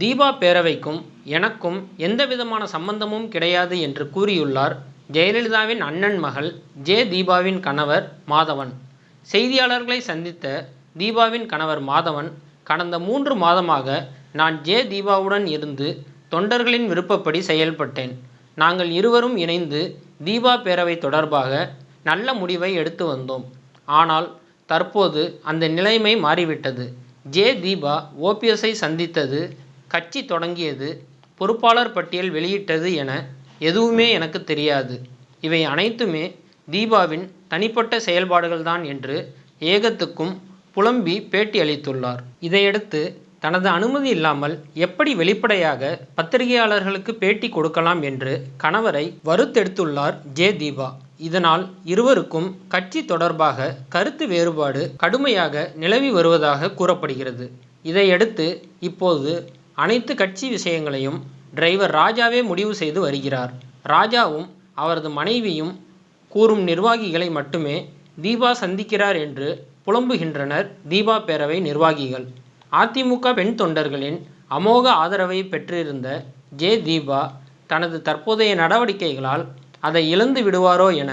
தீபா பேரவைக்கும் எனக்கும் எந்தவிதமான சம்பந்தமும் கிடையாது என்று கூறியுள்ளார் ஜெயலலிதாவின் அண்ணன் மகள் ஜே தீபாவின் கணவர் மாதவன். செய்தியாளர்களை சந்தித்த தீபாவின் கணவர் மாதவன், கடந்த மூன்று மாதமாக நான் ஜே தீபாவுடன் இருந்து தொண்டர்களின் விருப்பப்படி செயல்பட்டேன். நாங்கள் இருவரும் இணைந்து தீபா பேரவை தொடர்பாக நல்ல முடிவை எடுத்து வந்தோம். ஆனால் தற்போது அந்த நிலைமை மாறிவிட்டது. ஜே தீபா ஓபிஎஸ்ஐ சந்தித்தது, கட்சி தொடங்கியது, பொறுப்பாளர் பட்டியல் வெளியிட்டது என எதுவுமே எனக்கு தெரியாது. இவை அனைத்துமே தீபாவின் தனிப்பட்ட செயல்பாடுகள் தான் என்று ஏகத்துக்கும் புலம்பி பேட்டி அளித்துள்ளார். இதையடுத்து தனது அனுமதி இல்லாமல் எப்படி வெளிப்படையாக பத்திரிகையாளர்களுக்கு பேட்டி கொடுக்கலாம் என்று கணவரை வருத்தெடுத்துள்ளார் ஜே தீபா. இதனால் இருவருக்கும் கட்சி தொடர்பாக கருத்து வேறுபாடு கடுமையாக நிலவி வருவதாக கூறப்படுகிறது. இதையடுத்து இப்போது அனைத்து கட்சி விஷயங்களையும் டிரைவர் ராஜாவே முடிவு செய்து வருகிறார். ராஜாவும் அவரது மனைவியும் கூறும் நிர்வாகிகளை மட்டுமே தீபா சந்திக்கிறார் என்று புலம்புகின்றனர் தீபா பேரவை நிர்வாகிகள். அதிமுக பெண் தொண்டர்களின் அமோக ஆதரவை பெற்றிருந்த ஜே தீபா தனது தற்போதைய நடவடிக்கைகளால் அதை இழந்து விடுவாரோ என